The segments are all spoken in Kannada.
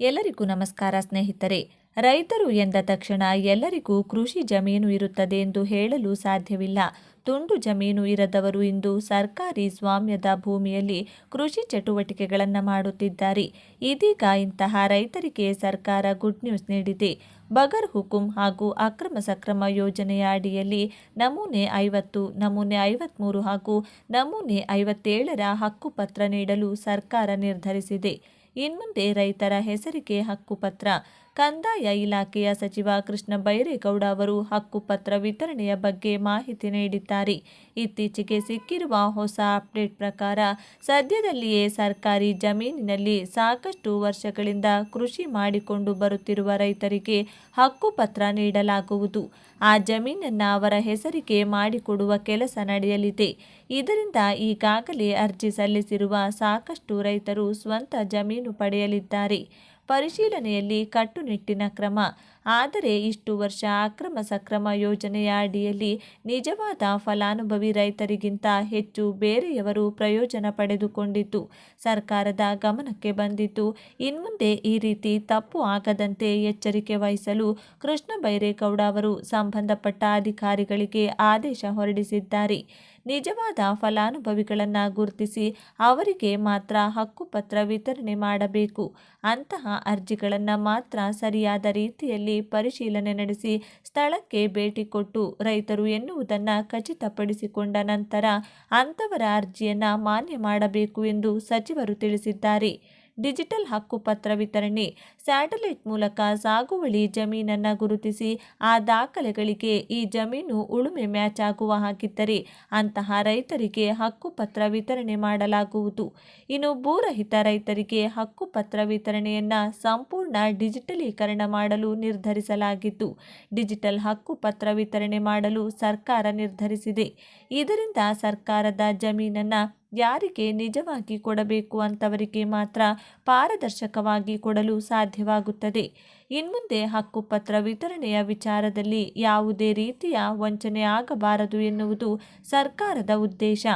ಎಲ್ಲರಿಗೂ ನಮಸ್ಕಾರ ಸ್ನೇಹಿತರೆ. ರೈತರು ಎಂದ ತಕ್ಷಣ ಎಲ್ಲರಿಗೂ ಕೃಷಿ ಜಮೀನು ಇರುತ್ತದೆ ಎಂದು ಹೇಳಲು ಸಾಧ್ಯವಿಲ್ಲ. ತುಂಡು ಜಮೀನು ಇರದವರು ಇಂದು ಸರ್ಕಾರಿ ಸ್ವಾಮ್ಯದ ಭೂಮಿಯಲ್ಲಿ ಕೃಷಿ ಚಟುವಟಿಕೆಗಳನ್ನು ಮಾಡುತ್ತಿದ್ದಾರೆ. ಇದೀಗ ಇಂತಹ ರೈತರಿಗೆ ಸರ್ಕಾರ ಗುಡ್ ನ್ಯೂಸ್ ನೀಡಿದೆ. ಬಗರ್ ಹುಕುಂ ಹಾಗೂ ಅಕ್ರಮ ಸಕ್ರಮ ಯೋಜನೆಯ ಅಡಿಯಲ್ಲಿ ನಮೂನೆ ಐವತ್ತು, ನಮೂನೆ ಐವತ್ಮೂರು ಹಾಗೂ ನಮೂನೆ ಐವತ್ತೇಳರ ಹಕ್ಕುಪತ್ರ ನೀಡಲು ಸರ್ಕಾರ ನಿರ್ಧರಿಸಿದೆ. ಇನ್ಮುಂದೆ ರೈತರ ಹೆಸರಿಗೆ ಹಕ್ಕುಪತ್ರ ಕಂದಾಯ ಇಲಾಖೆಯ ಸಚಿವ ಕೃಷ್ಣ ಬೈರೇಗೌಡ ಅವರು ಹಕ್ಕುಪತ್ರ ವಿತರಣೆಯ ಬಗ್ಗೆ ಮಾಹಿತಿ ನೀಡಿದ್ದಾರೆ. ಇತ್ತೀಚೆಗೆ ಸಿಕ್ಕಿರುವ ಹೊಸ ಅಪ್ಡೇಟ್ ಪ್ರಕಾರ ಸದ್ಯದಲ್ಲಿಯೇ ಸರ್ಕಾರಿ ಜಮೀನಿನಲ್ಲಿ ಸಾಕಷ್ಟು ವರ್ಷಗಳಿಂದ ಕೃಷಿ ಮಾಡಿಕೊಂಡು ಬರುತ್ತಿರುವ ರೈತರಿಗೆ ಹಕ್ಕುಪತ್ರ ನೀಡಲಾಗುವುದು. ಆ ಜಮೀನನ್ನು ಅವರ ಹೆಸರಿಗೆ ಮಾಡಿಕೊಡುವ ಕೆಲಸ ನಡೆಯಲಿದೆ. ಇದರಿಂದ ಈಗಾಗಲೇ ಅರ್ಜಿ ಸಲ್ಲಿಸಿರುವ ಸಾಕಷ್ಟು ರೈತರು ಸ್ವಂತ ಜಮೀನು ಪಡೆಯಲಿದ್ದಾರೆ. ಪರಿಶೀಲನೆಯಲ್ಲಿ ಕಟ್ಟುನಿಟ್ಟಿನ ಕ್ರಮ ಆದರೆ ಇಷ್ಟು ವರ್ಷ ಅಕ್ರಮ ಸಕ್ರಮ ಯೋಜನೆಯ ಅಡಿಯಲ್ಲಿ ನಿಜವಾದ ಫಲಾನುಭವಿ ರೈತರಿಗಿಂತ ಹೆಚ್ಚು ಬೇರೆಯವರು ಪ್ರಯೋಜನ ಪಡೆದುಕೊಂಡಿದ್ದು, ಸರ್ಕಾರದ ಗಮನಕ್ಕೆ ಬಂದಿತು ಇನ್ಮುಂದೆ ಈ ರೀತಿ ತಪ್ಪು ಆಗದಂತೆ ಎಚ್ಚರಿಕೆ ವಹಿಸಲು ಕೃಷ್ಣ ಬೈರೇಗೌಡ ಅವರು ಸಂಬಂಧಪಟ್ಟ ಅಧಿಕಾರಿಗಳಿಗೆ ಆದೇಶ ಹೊರಡಿಸಿದ್ದಾರೆ. ನಿಜವಾದ ಫಲಾನುಭವಿಗಳನ್ನು ಗುರುತಿಸಿ ಅವರಿಗೆ ಮಾತ್ರ ಹಕ್ಕುಪತ್ರ ವಿತರಣೆ ಮಾಡಬೇಕು. ಅಂತಹ ಅರ್ಜಿಗಳನ್ನು ಮಾತ್ರ ಸರಿಯಾದ ರೀತಿಯಲ್ಲಿ ಪರಿಶೀಲನೆ ನಡೆಸಿ ಸ್ಥಳಕ್ಕೆ ಭೇಟಿ ಕೊಟ್ಟು ರೈತರು ಎನ್ನುವುದನ್ನು ಖಚಿತಪಡಿಸಿಕೊಂಡ ನಂತರ ಅಂಥವರ ಅರ್ಜಿಯನ್ನು ಮಾನ್ಯ ಮಾಡಬೇಕು ಎಂದು ಸಚಿವರು ತಿಳಿಸಿದ್ದಾರೆ. ಡಿಜಿಟಲ್ ಹಕ್ಕುಪತ್ರ ವಿತರಣೆ. ಸ್ಯಾಟಲೈಟ್ ಮೂಲಕ ಸಾಗುವಳಿ ಜಮೀನನ್ನು ಗುರುತಿಸಿ ಆ ದಾಖಲೆಗಳಿಗೆ ಈ ಜಮೀನು ಉಳುಮೆ ಮ್ಯಾಚ್ ಆಗುವ ಹಾಗಿದ್ದರೆ ಅಂತಹ ರೈತರಿಗೆ ಹಕ್ಕುಪತ್ರ ವಿತರಣೆ ಮಾಡಲಾಗುವುದು. ಇನ್ನು ಭೂರಹಿತ ರೈತರಿಗೆ ಹಕ್ಕುಪತ್ರ ವಿತರಣೆಯನ್ನು ಸಂಪೂರ್ಣ ಡಿಜಿಟಲೀಕರಣ ಮಾಡಲು ನಿರ್ಧರಿಸಲಾಗಿದ್ದು, ಡಿಜಿಟಲ್ ಹಕ್ಕುಪತ್ರ ವಿತರಣೆ ಮಾಡಲು ಸರ್ಕಾರ ನಿರ್ಧರಿಸಿದೆ. ಇದರಿಂದ ಸರ್ಕಾರದ ಜಮೀನನ್ನು ಯಾರಿಗೆ ನಿಜವಾಗಿ ಕೊಡಬೇಕು ಅಂತವರಿಗೆ ಮಾತ್ರ ಪಾರದರ್ಶಕವಾಗಿ ಕೊಡಲು ಸಾಧ್ಯವಾಗುತ್ತದೆ. ಇನ್ಮುಂದೆ ಹಕ್ಕುಪತ್ರ ವಿತರಣೆಯ ವಿಚಾರದಲ್ಲಿ ಯಾವುದೇ ರೀತಿಯ ವಂಚನೆ ಆಗಬಾರದು ಎನ್ನುವುದು ಸರ್ಕಾರದ ಉದ್ದೇಶ.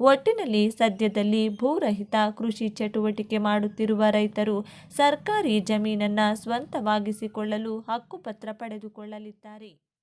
ಒಟ್ಟಿನಲ್ಲಿ ಸದ್ಯದಲ್ಲಿ ಭೂರಹಿತ ಕೃಷಿ ಚಟುವಟಿಕೆ ಮಾಡುತ್ತಿರುವ ರೈತರು ಸರ್ಕಾರಿ ಜಮೀನನ್ನು ಸ್ವಂತವಾಗಿಸಿಕೊಳ್ಳಲು ಹಕ್ಕುಪತ್ರ ಪಡೆದುಕೊಳ್ಳಲಿದ್ದಾರೆ.